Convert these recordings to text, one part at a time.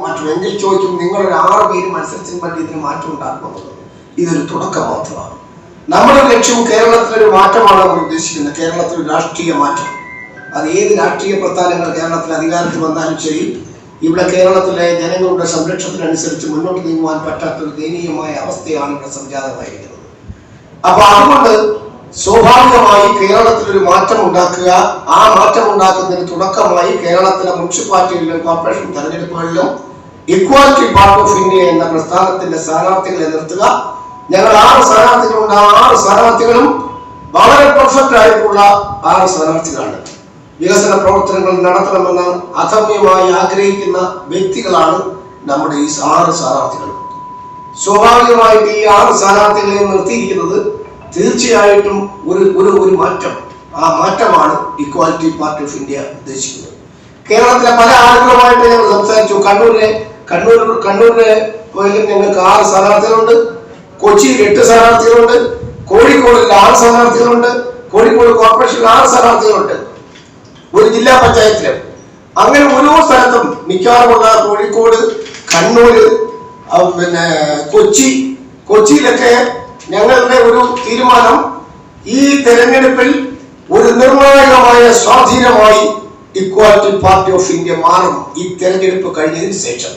മാറ്റം എങ്കിൽ ചോദിക്കും നിങ്ങളൊരു ആറ് പേര് വേണ്ടി ഇതിന് മാറ്റം ഉണ്ടാക്കുന്നത് ഇതൊരു തുടക്കം മാത്രമാണ്. നമ്മുടെ ലക്ഷ്യം കേരളത്തിലൊരു മാറ്റമാണ് നമ്മൾ ഉദ്ദേശിക്കുന്നത്. കേരളത്തിൽ രാഷ്ട്രീയ മാറ്റം. അത് ഏത് രാഷ്ട്രീയ പ്രസ്ഥാനങ്ങൾ കേരളത്തിൽ അധികാരത്തിൽ വന്നാലും ശരി ഇവിടെ കേരളത്തിലെ ജനങ്ങളുടെ സംരക്ഷണത്തിനനുസരിച്ച് മുന്നോട്ട് നീങ്ങുവാൻ പറ്റാത്ത ഒരു ദയനീയമായ അവസ്ഥയാണ് ഇവിടെ സംജാതമായിരിക്കുന്നത്. അപ്പൊ അതുകൊണ്ട് സ്വാഭാവികമായി കേരളത്തിൽ ഒരു മാറ്റം ഉണ്ടാക്കുക ആ മാറ്റം ഉണ്ടാക്കുന്നതിന് തുടക്കമായി കേരളത്തിലെ മുനിസിപ്പാലിറ്റികളിലും കോർപ്പറേഷൻ തെരഞ്ഞെടുപ്പുകളിലും ഇക്വാലിറ്റി പാർട്ട് ഓഫ് ഇന്ത്യ എന്ന പ്രസ്ഥാനത്തിന്റെ സ്ഥാനാർത്ഥികളെ നിർത്തുക. ഞങ്ങൾ ആറ് സ്ഥാനാർത്ഥികളുണ്ട്. ആറ് സ്ഥാനാർത്ഥികളും വളരെ പെർഫെക്റ്റ് ആയിട്ടുള്ള ആറ് സ്ഥാനാർത്ഥികളാണ്. വികസന പ്രവർത്തനങ്ങൾ നടത്തണമെന്ന് അധമ്യമായി ആഗ്രഹിക്കുന്ന വ്യക്തികളാണ് നമ്മുടെ ഈ ആറ് സ്ഥാനാർത്ഥികൾ സ്വാഭാവികമായിട്ട് ഈ ആറ് സ്ഥാനാർത്ഥികളെ നിർത്തിയിരിക്കുന്നത് തീർച്ചയായിട്ടും ഒരു ഒരു ഒരു മാറ്റം. ആ മാറ്റമാണ് ഇക്വാലിറ്റി പാർട്ടി ഓഫ് ഇന്ത്യ ഉദ്ദേശിക്കുന്നത്. കേരളത്തിലെ പല ആളുകളുമായിട്ട് ഞങ്ങൾ സംസാരിച്ചു. കണ്ണൂരിലെ കണ്ണൂർ കണ്ണൂരിലെ ഞങ്ങൾക്ക് ആറ് സ്ഥാനാർത്ഥികളുണ്ട്. കൊച്ചിയിൽ എട്ട് സ്ഥാനാർത്ഥികളുണ്ട്. കോഴിക്കോടിൽ ആറ് സ്ഥാനാർത്ഥികളുണ്ട്. കോഴിക്കോട് കോർപ്പറേഷനിൽ ആറ് സ്ഥാനാർത്ഥികളുണ്ട്. ഒരു ജില്ലാ പഞ്ചായത്തിൽ. അങ്ങനെ ഓരോ സ്ഥലത്തും മിക്കവാറുമുള്ള കോഴിക്കോട് കണ്ണൂര് പിന്നെ കൊച്ചി കൊച്ചിയിലൊക്കെ ഞങ്ങളുടെ ഒരു തീരുമാനം ഈ തെരഞ്ഞെടുപ്പിൽ ഒരു നിർണായകമായ സ്വാധീനമായി ഇക്വാലിറ്റി പാർട്ടി ഓഫ് ഇന്ത്യ മാറും ഈ തെരഞ്ഞെടുപ്പ് കഴിഞ്ഞതിന് ശേഷം.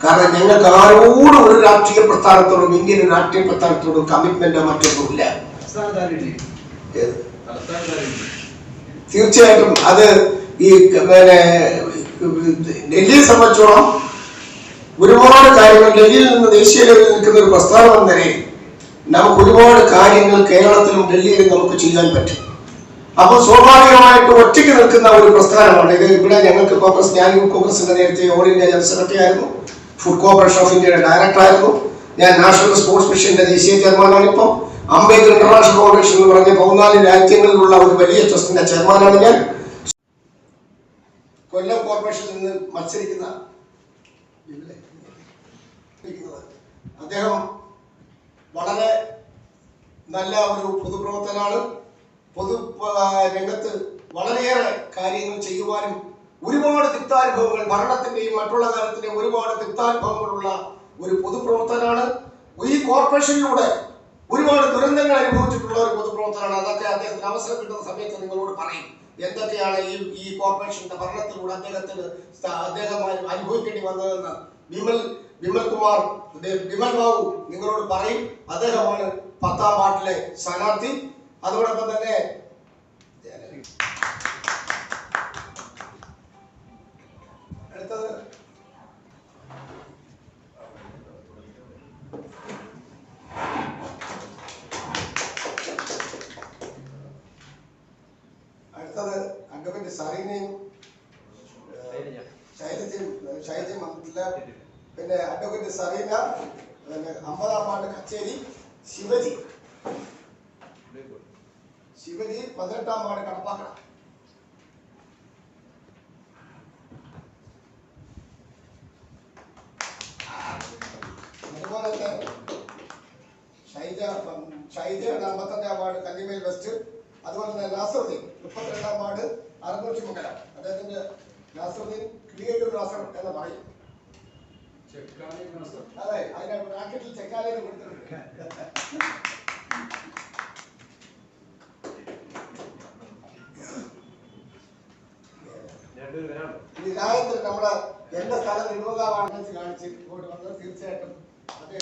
കാരണം ഞങ്ങൾക്ക് ആരോടും ഒരു രാഷ്ട്രീയ പ്രസ്ഥാനത്തോടും ഇന്ത്യൻ രാഷ്ട്രീയ പ്രസ്ഥാനത്തോടും കമ്മിറ്റ്മെന്റോ മറ്റൊന്നും ഇല്ല. തീർച്ചയായിട്ടും അത് ഈ പിന്നെ ഡൽഹിയെ സംബന്ധിച്ചോളം ഒരുപാട് കാര്യങ്ങൾ ഡൽഹിയിൽ നിന്ന് ദേശീയ ലെവലിൽ നിൽക്കുന്ന ഒരു പ്രസ്ഥാനം എന്ന നിലയിൽ നമുക്ക് ഒരുപാട് കാര്യങ്ങൾ കേരളത്തിലും ഡൽഹിയിലും നമുക്ക് ചെയ്യാൻ പറ്റും. അപ്പൊ സ്വാഭാവികമായിട്ട് ഒറ്റയ്ക്ക് നിൽക്കുന്ന ഒരു പ്രസ്ഥാനമാണ്. ഇത് ഇവിടെ ഞങ്ങൾക്ക് കോൺഗ്രസ് ഞാൻ യൂത്ത് കോൺഗ്രസിന്റെ നേരത്തെ ഓൾ ഇന്ത്യ ജനറൽ സെക്രട്ടറി ആയിരുന്നു. ഫുഡ് കോർപ്പറേഷൻ ഓഫ് ഇന്ത്യയുടെ ഡയറക്ടർ ആയിരുന്നു. ഞാൻ നാഷണൽ സ്പോർട്സ് മിഷന്റെ ദേശീയ ചെയർമാനാണ് ഇപ്പോൾ അംബേദ്കർ ഇന്റർനാഷണൽ ഫൗണ്ടേഷൻ എന്ന് പറഞ്ഞ പതിനാല് രാജ്യങ്ങളിലുള്ള ഒരു വലിയ ട്രസ്റ്റിന്റെ ചെയർമാനാണ് ഞാൻ. കൊല്ലം കോർപ്പറേഷനിൽ നിന്ന് മത്സരിക്കുന്ന. അദ്ദേഹം വളരെ നല്ല ഒരു പൊതുപ്രവർത്തനാണ് പൊതു രംഗത്ത് വളരെയേറെ കാര്യങ്ങൾ ചെയ്യുവാനും ഒരുപാട് തിക്താനുഭവങ്ങൾ ഭരണത്തിന്റെയും മറ്റുള്ള കാര്യത്തിന്റെയും ഒരുപാട് തിക്താനുഭവങ്ങളുള്ള ഒരു പൊതുപ്രവർത്തനാണ് ഈ കോർപ്പറേഷനിലൂടെ ഒരുപാട് ദുരന്തങ്ങൾ അനുഭവിച്ചിട്ടുള്ള ഒരു പൊതുപ്രവർത്തനാണ് അതൊക്കെ അദ്ദേഹത്തിന് അവസരം കിട്ടുന്ന സമയത്ത് നിങ്ങളോട് പറയും. എന്തൊക്കെയാണ് ഈ ഈ കോർപ്പറേഷന്റെ ഭരണത്തിലൂടെ അദ്ദേഹത്തിന് അദ്ദേഹം അനുഭവിക്കേണ്ടി വന്നതെന്ന്. വിമൽ വിമൽ കുമാർ ദേ- വിമൽ ബാബു നിങ്ങളോട് പറയും. അദ്ദേഹമാണ് പത്താം വാർഡിലെ സ്ഥാനാർത്ഥി. അതോടൊപ്പം തന്നെ അടുത്തത്. അടുത്തത് ശൈലജയും ശൈലജയും വന്നിട്ടില്ല. പിന്നെ അഡ്വക്കേറ്റ് സറീന പിന്നെ അമ്പതാം വാർഡ് കച്ചേരി ശിവജി. ശിവജി പതിനെട്ടാം വാർഡ് കടപ്പാക്കണം അതുപോലെ തന്നെ ഷൈജ ഷൈജയുടെ അമ്പത്തഞ്ചാം വാർഡ് കല്ലിമേൽ വെസ്റ്റ് അതുപോലെ തന്നെ നാസറുദ്ദീൻ മുപ്പത്തിരണ്ടാം വാർഡ് അറുന്നൂറ്റി മംഗലം അദ്ദേഹത്തിന്റെ നാസറുദ്ദീൻ ക്രിയേറ്റീവ് നാസർ എന്ന് പറയും అదే ఆయన రాకెట్లు చెక్కాలి కొడుతున్నాడు. ఈ రాయత్తులు నమ్మడ ఎండ స్థలం నిలువగా వాడి నుంచి కానీ చెప్పుకోవడం వల్ల తీర్చేయటం. అదే